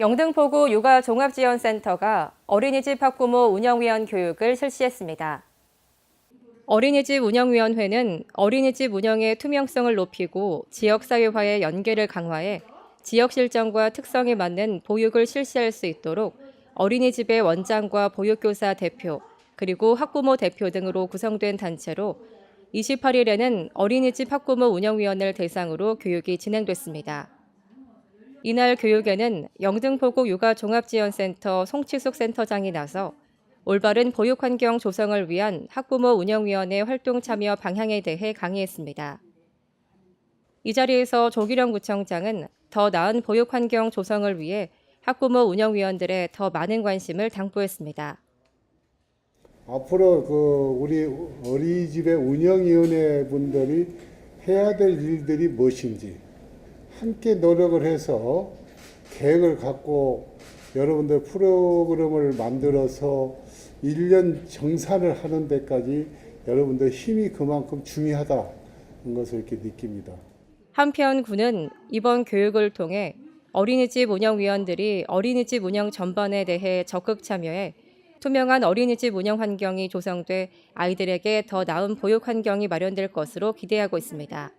영등포구 육아종합지원센터가 어린이집 학부모 운영위원 교육을 실시했습니다. 어린이집 운영위원회는 어린이집 운영의 투명성을 높이고 지역사회와의 연계를 강화해 지역 실정과 특성에 맞는 보육을 실시할 수 있도록 어린이집의 원장과 보육교사 대표, 그리고 학부모 대표 등으로 구성된 단체로 28일에는 어린이집 학부모 운영위원을 대상으로 교육이 진행됐습니다. 이날 교육에는 영등포구 육아종합지원센터 송치숙 센터장이 나서 올바른 보육 환경 조성을 위한 학부모 운영위원회 활동 참여 방향에 대해 강의했습니다. 이 자리에서 조기령 구청장은 더 나은 보육 환경 조성을 위해 학부모 운영위원들의 더 많은 관심을 당부했습니다. 앞으로 그 우리 어린이집의 운영위원회 분들이 해야 될 일들이 무엇인지 함께 노력을 해서 계획을 갖고 여러분들 프로그램을 만들어서 1년 정산을 하는 데까지 여러분들 힘이 그만큼 중요하다는 것을 이렇게 느낍니다. 한편 군은 이번 교육을 통해 어린이집 운영위원들이 어린이집 운영 전반에 대해 적극 참여해 투명한 어린이집 운영 환경이 조성돼 아이들에게 더 나은 보육 환경이 마련될 것으로 기대하고 있습니다.